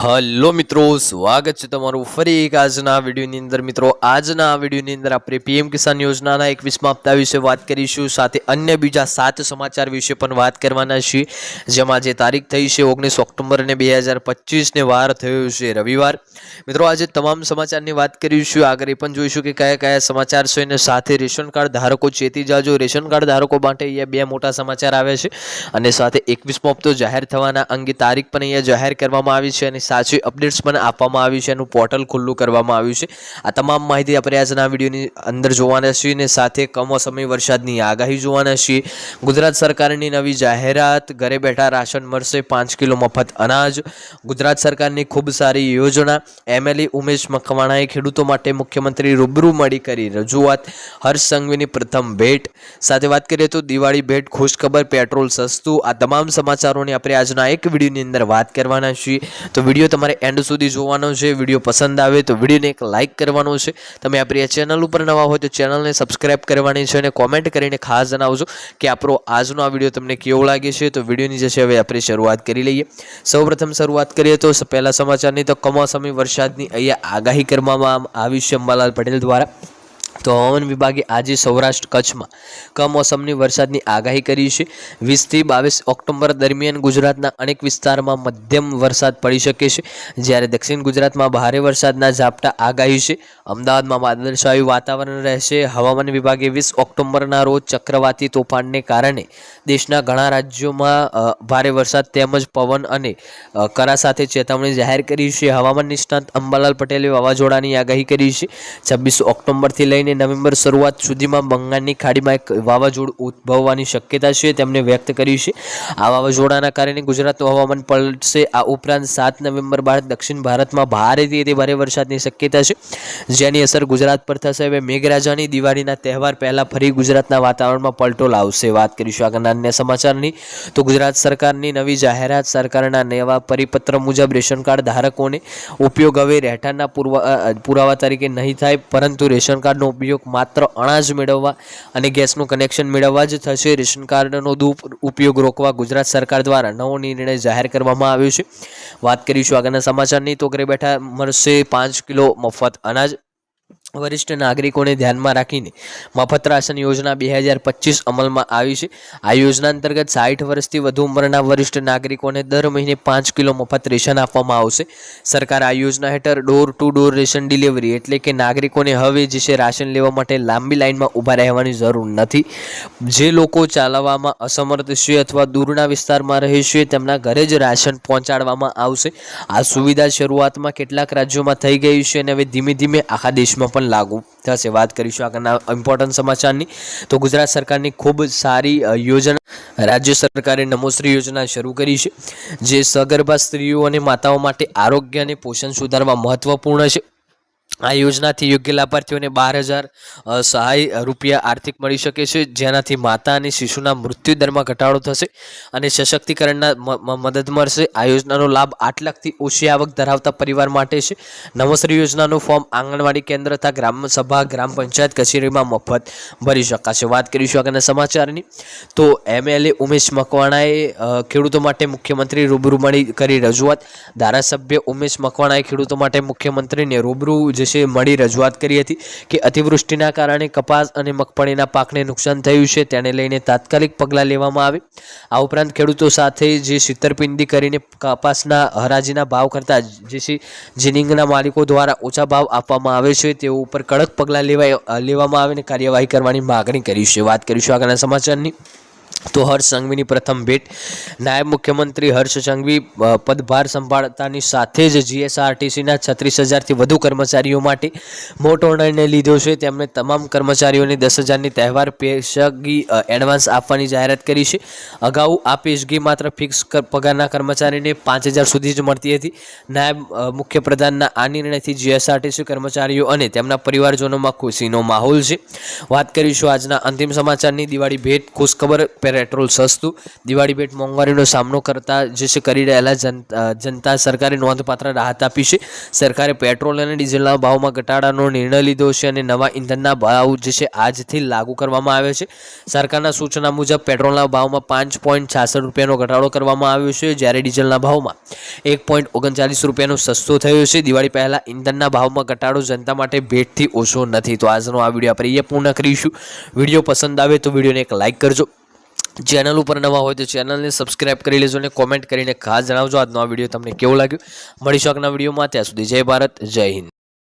Hello મિત્રો, સ્વાગત છે તમારું ફરી એક આજના વિડીયોની અંદર. મિત્રો, આજના વિડીયોની અંદર આપણે પીએમ કિસાન યોજનાના એકવીસમાં હપ્તા વિશે વાત કરીશું, સાથે અન્ય બીજા સાત સમાચાર વિશે પણ વાત કરવાના છીએ. જેમાં જે તારીખ થઈ છે ઓગણીસ ઓક્ટોબર અને બે હજાર પચીસને વાર થયો છે રવિવાર. મિત્રો, આજે તમામ સમાચારની વાત કરીશું. આગળ એ પણ જોઈશું કે કયા કયા સમાચાર છે અને સાથે રેશન કાર્ડ ધારકો ચેતી જાજો. રેશન કાર્ડ ધારકો માટે અહીંયા બે મોટા સમાચાર આવે છે. અને સાથે એકવીસમો હપ્તો જાહેર થવાના અંગે તારીખ પણ અહીંયા જાહેર કરવામાં આવી છે અને સાચી અપડેટ્સ પણ આપવામાં આવી છે, એનું પોર્ટલ ખુલ્લું કરવામાં આવ્યું છે. આ તમામ માહિતી આપણે આજના વિડીયોની અંદર જોવાના છીએ અને સાથે કમોસમી વરસાદની આગાહી જોવાના છીએ. ગુજરાત સરકારની નવી જાહેરાત, ઘરે બેઠા રાશન મળશે, પાંચ કિલો મફત અનાજ. ગુજરાત સરકારની ખૂબ સારી યોજના એમએલએ ઉમેશ મકવાણાએ ખેડૂતો માટે મુખ્યમંત્રી રૂબરૂ મળી કરી રજૂઆત. હર્ષ સંઘવીની પ્રથમ ભેટ. સાથે વાત કરીએ તો દિવાળી ભેટ, ખુશખબર, પેટ્રોલ સસ્તું. આ તમામ સમાચારોની આપણે આજના એક વિડીયોની અંદર વાત કરવાના છીએ. તો વીડિયો તમારે એન્ડ સુધી જોવાનો છે, વીડિયો પસંદ આવે તો વિડીયોને એક લાઇક કરવાનો છે. તમે આપણી આ ચેનલ ઉપર નવા હોય તો ચેનલને સબસ્ક્રાઇબ કરવાની છે અને કોમેન્ટ કરીને ખાસ જણાવજો કે આપણો આજનો આ વીડિયો તમને કેવો લાગે છે. તો વિડીયોની જે છે, હવે આપણે શરૂઆત કરી લઈએ. સૌપ્રથમ શરૂઆત કરીએ તો પહેલાં સમાચારની તો કમોસમી વરસાદની અહીંયા આગાહી કરવામાં આવી છે અંબાલાલ પટેલ દ્વારા. તો હવામાન વિભાગે આજે સૌરાષ્ટ્ર કચ્છમાં કમોસમની વરસાદની આગાહી કરી છે. વીસથી બાવીસ ઓક્ટોબર દરમિયાન ગુજરાતના અનેક વિસ્તારમાં મધ્યમ વરસાદ પડી શકે છે. જ્યારે દક્ષિણ ગુજરાતમાં ભારે વરસાદના ઝાપટા આગાહી છે. અમદાવાદમાં વાદળછાયું વાતાવરણ રહેશે. હવામાન વિભાગે વીસ ઓક્ટોબરના રોજ ચક્રવાતી તોફાનને કારણે દેશના ઘણા રાજ્યોમાં ભારે વરસાદ તેમજ પવન અને કરા સાથે ચેતવણી જાહેર કરી છે. હવામાન નિષ્ણાંત અંબાલાલ પટેલે વાવાઝોડાની આગાહી કરી છે. છવ્વીસ ઓક્ટોબરથી લઈને નવેમ્બર શરૂઆત સુધીમાં બંગાળની ખાડીમાં એક વાવાઝોડું ઉદ્ભવવાની શક્યતા છે તેમણે વ્યક્ત કર્યું છે. આ વાવાઝોડાના કારણે ગુજરાતનું હવામાન પલટશે. આ ઉપરાંત સાત નવેમ્બર બાદ દક્ષિણ ભારતમાં ભારેથી અતિ ભારે વરસાદની શક્યતા છે. જેની અસર ગુજરાત પર થશે. હવે મેઘરાજાની દિવાળીના તહેવાર પહેલાં ફરી ગુજરાતના વાતાવરણમાં પલટો લાવશે. વાત કરીશું આગળના અન્ય સમાચારની. તો ગુજરાત સરકારની નવી જાહેરાત સરકારના નવા પરિપત્ર મુજબ રેશન કાર્ડ ધારકોને ઉપયોગ હવે રહેઠાણના પુરાવા તરીકે નહીં થાય, પરંતુ રેશન કાર્ડનો ઉપયોગ માત્ર અનાજ મેળવવા અને ગેસનું કનેક્શન મેળવવા જ થશે. રેશન કાર્ડનો ઉપયોગ રોકવા ગુજરાત સરકાર દ્વારા નવો નિર્ણય જાહેર કરવામાં આવ્યો છે. વાત કરીશું આગળના સમાચારની. તો ઘરે બેઠા મળશે પાંચ કિલો મફત અનાજ. વરિષ્ઠ નાગરિકોને ધ્યાનમાં રાખીને મફત રાશન યોજના બે હજાર પચીસ અમલમાં આવી છે. આ યોજના અંતર્ગત સાઠ વર્ષથી વધુ ઉંમરના વરિષ્ઠ નાગરિકોને દર મહિને પાંચ કિલો મફત રેશન આપવામાં આવશે. સરકાર આ યોજના હેઠળ door to door ration delivery એટલે કે નાગરિકોને હવે જે છે રાશન લેવા માટે લાંબી લાઇનમાં ઊભા રહેવાની જરૂર નથી. જે લોકો ચાલવામાં અસમર્થ છે અથવા દૂરના વિસ્તારમાં રહે છે તેમના ઘરે જ રાશન પહોંચાડવામાં આવશે. આ સુવિધા શરૂઆતમાં કેટલાક રાજ્યોમાં થઈ ગઈ છે અને હવે ધીમે ધીમે આખા દેશમાં પણ લાગુ થશે. વાત કરીશું આગળના ઇમ્પોર્ટન્ટ સમાચારની. તો ગુજરાત સરકારની ખૂબ સારી યોજના રાજ્ય સરકારે નમોશ્રી યોજના શરૂ કરી છે, જે સગર્ભા સ્ત્રીઓ અને માતાઓ માટે આરોગ્ય અને પોષણ સુધારવા મહત્વપૂર્ણ છે. આ યોજનાથી યોગ્ય લાભાર્થીઓને બાર હજાર સહાય રૂપિયા આર્થિક મળી શકે છે. જેનાથી માતા અને શિશુના મૃત્યુ દરમાં ઘટાડો થશે અને સશક્તિકરણના મદદ મળશે. આ યોજનાનો લાભ આઠ લાખથી ઓછી આવક ધરાવતા પરિવાર માટે છે. નવશ્રી યોજનાનું ફોર્મ આંગણવાડી કેન્દ્ર તથા ગ્રામ સભા, ગ્રામ પંચાયત કચેરીમાં મફત ભરી શકાશે. વાત કરીશું આગળના સમાચારની. તો એમએલએ ઉમેશ મકવાણાએ ખેડૂતો માટે મુખ્યમંત્રી રૂબરૂ મળી કરી રજૂઆત. ધારાસભ્ય ઉમેશ મકવાણાએ ખેડૂતો માટે મુખ્યમંત્રીને રૂબરૂ જે છે મળી રજૂઆત કરી હતી કે અતિવૃષ્ટિના કારણે કપાસ અને મગફળીના પાકને નુકસાન થયું છે, તેને લઈને તાત્કાલિક પગલાં લેવામાં આવે. આ ઉપરાંત ખેડૂતો સાથે જે છેતરપિંડી કરીને કપાસના હરાજીના ભાવ કરતાં જે છે જીનિંગના માલિકો દ્વારા ઓછા ભાવ આપવામાં આવે છે, તેઓ ઉપર કડક પગલાં લેવાય, લેવામાં આવે અને કાર્યવાહી કરવાની માગણી કરી છે. વાત કરીશું આગળના સમાચારની. તો હર્ષ સંઘવીની પ્રથમ ભેટ. નાયબ મુખ્યમંત્રી હર્ષ સંઘવી પદભાર સંભાળતાની સાથે જ જીએસઆરટીસીના છત્રીસ હજારથી વધુ કર્મચારીઓ માટે મોટો નિર્ણય લીધો છે. તેમણે તમામ કર્મચારીઓને દસ હજારની તહેવાર પેશગી એડવાન્સ આપવાની જાહેરાત કરી છે. અગાઉ આ પેશગી માત્ર ફિક્સ પગારના કર્મચારીને પાંચ હજાર સુધી જ મળતી હતી. નાયબ મુખ્યપ્રધાનના આ નિર્ણયથી જીએસઆરટીસી કર્મચારીઓ અને તેમના પરિવારજનોમાં ખુશીનો માહોલ છે. વાત કરીશું આજના અંતિમ સમાચારની. દિવાળી ભેટ ખુશખબર પેટ્રોલ સસ્તું. દિવાળી ભેટ મોંઘવારીનો સામનો કરતા જે છે કરી રહેલા જનતા સરકારે નોંધપાત્ર રાહત આપી છે. સરકારે પેટ્રોલ અને ડીઝલના ભાવમાં ઘટાડાનો નિર્ણય લીધો છે અને નવા ઇંધણના ભાવ જે છે આજથી લાગુ કરવામાં આવે છે. સરકારના સૂચના મુજબ પેટ્રોલના ભાવમાં પાંચ પોઈન્ટ છાસઠ રૂપિયાનો ઘટાડો કરવામાં આવ્યો છે જ્યારે ડીઝલના ભાવમાં એક પોઈન્ટ ઓગણચાલીસ રૂપિયાનો સસ્તો થયો છે. દિવાળી પહેલાં ઇંધણના ભાવમાં ઘટાડો જનતા માટે ભેટથી ઓછો નથી. તો આજનો આ વીડિયો આપણે અહીંયા પૂર્ણ કરીશું. વીડિયો પસંદ આવે તો વિડીયોને એક લાઇક કરજો. ચેનલ ઉપર નવા હોય તો ચેનલને સબસ્ક્રાઇબ કરી લેજો અને કોમેન્ટ કરીને ખાસ જણાવજો આજનો આ વીડિયો તમને કેવો લાગ્યો. મળીશું આગના વિડીયોમાં. ત્યાં સુધી જય ભારત, જય હિન્દ.